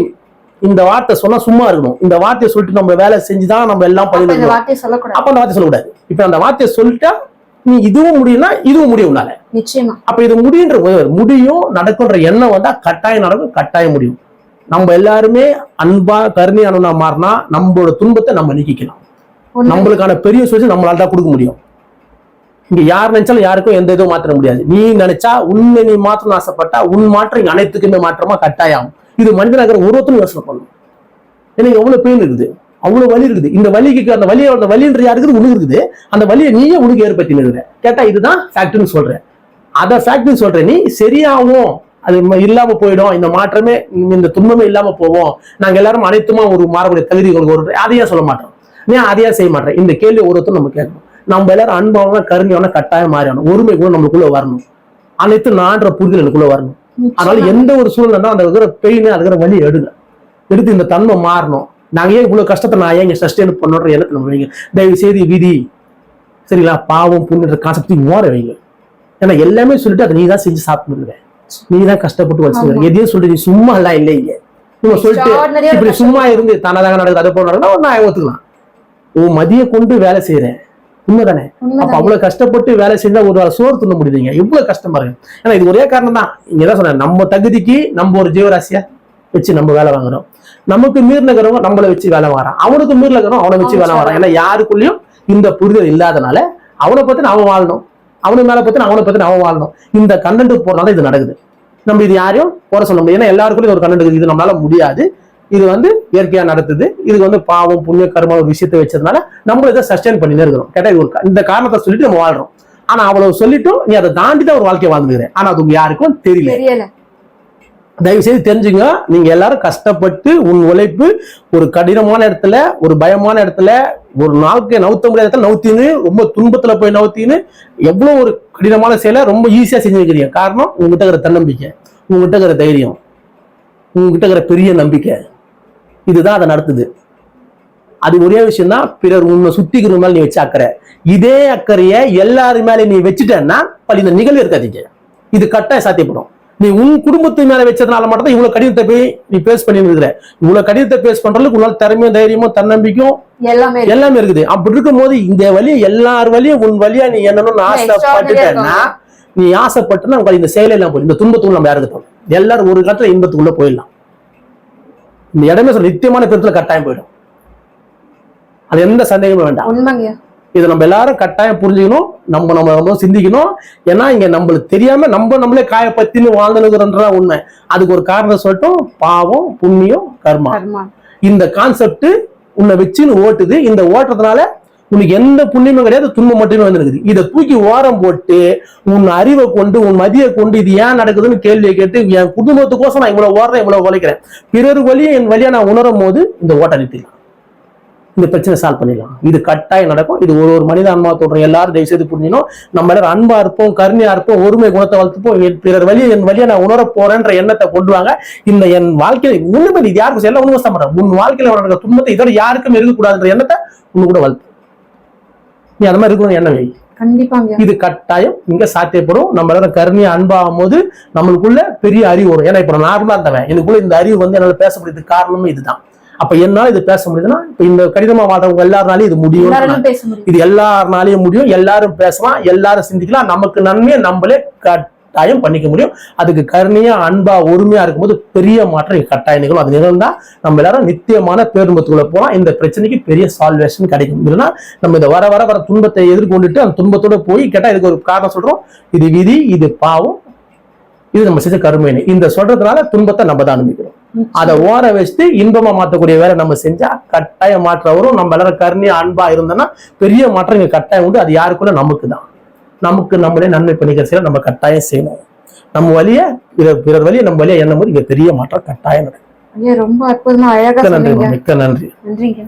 இந்த வார்த்தை சொன்னா சும்மா இருக்கணும். இந்த வார்த்தையை சொல்லிட்டு நம்ம வேலை செஞ்சுதான் நம்ம எல்லாம் சொல்லக்கூடாது. அப்ப அந்த வார்த்தை சொல்லக்கூடாது. இப்ப அந்த வார்த்தையை சொல்லிட்டா நீ இதுவும் முடியும்னா இதுவும் முடியும் உன்னால. நிச்சயமா. அப்ப இது முடியுன்ற முடியும் நடக்கும்ன்ற எண்ணம் வந்தா கட்டாயம் நடக்கும் கட்டாயம் முடியும். நம்ம எல்லாருமே அன்பா கருணையானவனா மாறினா நம்மளோட துன்பத்தை நம்ம நீக்கிக்கலாம். நம்மளுக்கான பெரிய சுவிச்சு நம்மளால தான் கொடுக்க முடியும். இங்க யார் நினைச்சாலும் யாருக்கும் எந்த இதுவும் மாற்ற முடியாது. நீ நினைச்சா உன்னை நீ மாற்றணும் ஆசைப்பட்டா உன் மாற்றம் அனைத்துக்குமே மாற்றமா கட்டாயம். இது மனிதனாகிற ஒருத்தரும் யோசனை பண்ணணும். எனக்கு எவ்வளவு பெயின் இருக்குது. அவ்வளவு வலி இருக்குது. இந்த வலிக்கு அந்த வலியை அந்த வலின்ற யாருக்கு உனக்கு இருக்குது. அந்த வலியை நீயே உனக்கு ஏற்படுத்தி நிறுற கேட்டா இதுதான் ஃபேக்ட்னு சொல்றேன் அதை ஃபேக்ட்னு சொல்ற நீ சரியாகும் அது இல்லாம போயிடும். இந்த மாற்றமே இந்த துன்பமே இல்லாம போவோம் நாங்க எல்லாரும் அனைத்துமா ஒரு மாறக்கூடிய தகுதி கொண்டு ஒரு அதையே சொல்ல மாட்டோம். நீ அதையா செய்ய மாட்டேன் இந்த கேள்வி ஒருத்தரும் நம்ம கேட்கணும். நம்ம எல்லாரும் அன்பான கருணையான கட்டாயம் மாறிடணும் ஒருமை கூட நம்மளுக்குள்ள வரணும். அனைத்து நான்ற புரிதல் எனக்குள்ள வரணும். அதனால. எந்த ஒரு சூழ்நிலை அந்த இருக்கிற பெயின் அது இருக்கிற வலி எடுங்க. எடுத்து இந்த தன்மை மாறணும். நாங்க ஏன் இவ்வளவு கஷ்டத்தை நான் ஏன் சஸ்டெயின் பண்ணுற எண்ணத்துல நம்ம வைங்க தயவு செய்து விதி. சரிங்களா? பாவம் புண்ணியன்ற கான்செப்ட் ஓர வைங்க. ஏன்னா எல்லாமே சொல்லிட்டு அதை நீ தான் செஞ்சு சாப்பிடுங்க நீ தான் கஷ்டப்பட்டு வச்சுருக்க எதையும் சொல்லிட்டு நீ சும்மா எல்லாம் இல்லை இங்க. இவங்க சொல்லிட்டு இப்படி சும்மா இருந்து தானதாக நடக்குது அதை போல நடக்குதுன்னா நான் ஒத்துக்கலாம். உன் மதிய கொண்டு வேலை செய்யறேன் உண்மைதானே? அப்ப அவ்வளவு கஷ்டப்பட்டு வேலை செஞ்சா ஒரு வேளை சோறு தின்ன முடியுதுங்க எவ்வளவு கஷ்டமா இருக்கு? ஏன்னா இது ஒரே காரணம் தான் இங்க தான் சொன்னேன் நம்ம தகுதிக்கு நம்ம ஒரு ஜீவராசியா வச்சு நம்ம வேலை வாங்குறோம். நமக்கு மீறினக்கிறவங்க நம்மளை வச்சு வேலை வாங்குறான். அவனுக்கு மீறினக்கிறவங்க அவனை வச்சு வேலை வாங்குறான். ஏன்னா யாருக்குள்ளயும் இந்த புரிதல் இல்லாதனால அவனை பத்தி அவன் வாழணும். அவனை மேல பத்தி அவனை பத்தி அவன் வாழணும். இந்த கண்டென்ட் போறனால இது நடக்குது. நம்ம இது யாரையும் போற சொல்ல முடியாது. ஏன்னா எல்லாருக்குள்ளயும் ஒரு கண்டென்ட் இது நம்மளால முடியாது. இது வந்து இயற்கையா நடத்துது இதுக்கு வந்து பாவம் புண்ணிய கர்ம ஒரு விஷயத்தை வச்சதுனால நம்ம இதை சஸ்டைன் பண்ணினே இருக்கிறோம் கேட்டா இது ஒரு இந்த காரணத்தை சொல்லிட்டு நம்ம வாழ்றோம். ஆனா அவ்வளவு சொல்லிட்டும் நீ அதை தாண்டி தான் ஒரு வாழ்க்கையை வாழ்ந்துக்கிறேன் ஆனா அது யாருக்கும் தெரியல. தெரியல. தயவு செய்து தெரிஞ்சுங்க நீங்க எல்லாரும் கஷ்டப்பட்டு உன் உழைப்பு ஒரு கடினமான இடத்துல ஒரு பயமான இடத்துல ஒரு நாளுக்கு நவுத்த முடியாத இடத்துல நவுத்தின்னு ரொம்ப துன்பத்துல போய் நவுத்தின்னு எவ்வளவு ஒரு கடினமான செயலை ரொம்ப ஈஸியா செஞ்சிருக்கிறீங்க காரணம் உங்ககிட்ட இருக்கிற தன்னம்பிக்கை உங்ககிட்ட இருக்கிற தைரியம் உங்ககிட்ட இருக்கிற பெரிய நம்பிக்கை. இதுதான் அதை நடத்துது. அது ஒரே விஷயம் தான் பிறர் உன்னை சுத்திக்கிற மேல நீ வச்ச அக்கறை. இதே அக்கறைய எல்லாரு மேல நீ வச்சுட்டேன்னா பள்ளி இந்த நிகழ்வு இருக்காதீங்க இது கட்டாயம் சாத்தியப்படும். நீ உன் குடும்பத்து மேல வச்சதுனால மட்டும் தான் இவ்வளவு கடினத்தை போய் நீ பேஸ் பண்ணி இருக்கிற. இவ்வளவு கடினத்தை பேஸ் பண்றதுக்கு உன்னால திறமையும் தைரியமும் தன்னம்பிக்கையும் எல்லாமே. எல்லாமே இருக்குது. அப்படி இருக்கும்போது இந்த வழியை எல்லார் வழியும் உன் வழியா நீ என்னன்னு ஆசைப்பட்டுட்டேன்னா நீ ஆசைப்பட்டுனா உங்களுக்கு இந்த செயலை எல்லாம் போயிடும் இந்த துன்பத்துக்குள்ள நம்ம யாருக்கு எல்லாரும் ஒரு காலத்துல இன்பத்துக்குள்ள போயிடலாம். இந்த இடமே சொல்ல நித்தியமான பெருத்துல கட்டாயம் போயிடும். அது எந்த சந்தேகமும் வேண்டாம். உண்மைங்கய்யா இதை நம்ம எல்லாரும் கட்டாயம் புரிஞ்சுக்கணும். நம்ம நம்ம ரொம்ப சிந்திக்கணும். ஏன்னா இங்க நம்மளுக்கு தெரியாம நம்ம நம்மளே காயப்பத்தின்னு வாழ்ந்துனுக்குறன்ற உண்மை. அதுக்கு ஒரு காரணம் சொல்லட்டும். பாவம் புண்ணியம் கர்மா. இந்த கான்செப்ட் உன்னை வச்சுன்னு ஓட்டுது. இந்த ஓட்டுறதுனால உனக்கு எந்த புண்ணியமும் கிடையாது துன்பம் மட்டுமே வந்துருக்குது. இதை தூக்கி ஓரம் போட்டு உன் அறிவை கொண்டு உன் மதியை கொண்டு இது ஏன் நடக்குதுன்னு கேள்வியை கேட்டு என் குடும்பத்துக்கோசம் நான் இவ்வளவு ஓடுறேன் இவ்வளவு உழைக்கிறேன். பிறர் வழியை என் வழியா நான் உணரும் போது இந்த ஓட்ட நிறுத்திடலாம். இந்த பிரச்சனை சால்வ் பண்ணிடலாம். இது கட்டாயம் நடக்கும். இது ஒரு ஒரு மனித அன்பா தோன்றும் எல்லாரும் தயவு செய்து புரிஞ்சினோம் நம்ம எல்லாரும் அன்பா இருப்போம் கருணையா இருப்போம் ஒருமை குணத்தை வளர்த்துப்போம். என் பிறர் வழியை என் வழியை நான் உணர போறேன்ற எண்ணத்தை கொண்டு வாங்க. இந்த என் வாழ்க்கையில உண்மை இது யாருக்கும் செய்யல உண்மை மாட்டேன் உன் வாழ்க்கையில நடக்கிற துன்பத்தை இதோட யாருக்கும் இருக்கக்கூடாதுன்ற எண்ணத்தை உன்னு கூட வளர்த்து. நீ அந்த மாதிரி இருக்கணும் எண்ணம் வை. கண்டிப்பாங்க. இது கட்டாயம். இங்க சாத்தியப்படும். நம்ம எல்லாரும் கருணையா அன்பாகும் போது நம்மளுக்குள்ள பெரிய அறிவு வரும். ஏன்னா இப்ப நார்மலா இருந்தவன். எனக்குள்ள இந்த அறிவு வந்து என்னால பேச முடியுது. காரணமும் இதுதான். அப்ப என்னால இது பேச முடியுதுன்னா இப்ப இந்த கடினமா வாழ்றவங்க எல்லாருனாலையும் இது முடியும் இது எல்லாருனாலையும் முடியும். எல்லாரும் பேசலாம். எல்லாரும் சிந்திக்கலாம். நமக்கு நன்மையை நம்மளே கட்டாயம் பண்ணிக்க முடியும். அதுக்கு கருணையா அன்பா ஒருமையா இருக்கும்போது பெரிய மாற்றம் கட்டாயம் நிகழும். அது நிகழ்ந்தா நம்ம எல்லாரும் நித்தியமான பேரும்பத்துக்குள்ள போலாம். இந்த பிரச்சனைக்கு பெரிய சால்வேஷன் கிடைக்கும். இல்லைன்னா நம்ம இந்த வர வர வர துன்பத்தை எதிர்கொண்டுட்டு அந்த துன்பத்தோட போய் கேட்டா இதுக்கு ஒரு காரணம் சொல்றோம். இது விதி இது பாவம். இது நம்ம செஞ்ச கருமையினை இந்த சொல்றதுனால துன்பத்தை நம்ம தான் அனுபவிக்கிறோம். அதை ஓர வச்சுட்டு இன்பமா மாத்தக்கூடிய வேலை நம்ம செஞ்சா கட்டாயம் மாற்றம் வரும். நம்ம எல்லாரும் கருணையா அன்பா இருந்தோம்னா பெரிய மாற்றம் இங்க கட்டாயம் உண்டு. அது யாருக்குள்ள? நமக்கு தான் நமக்கு நம்மளே நன்மை பண்ணிக்கிற செயலை நம்ம கட்டாயம் செய்யணும். நம்ம வழிய பிறர் பிறர் வழியை நம்ம வழியா எண்ணும் போது இங்க பெரிய மாற்றம் கட்டாயம் நடக்கும். ரொம்ப அற்புதமா அழகா மிக்க நன்றி மிக்க நன்றி. நன்றிங்க.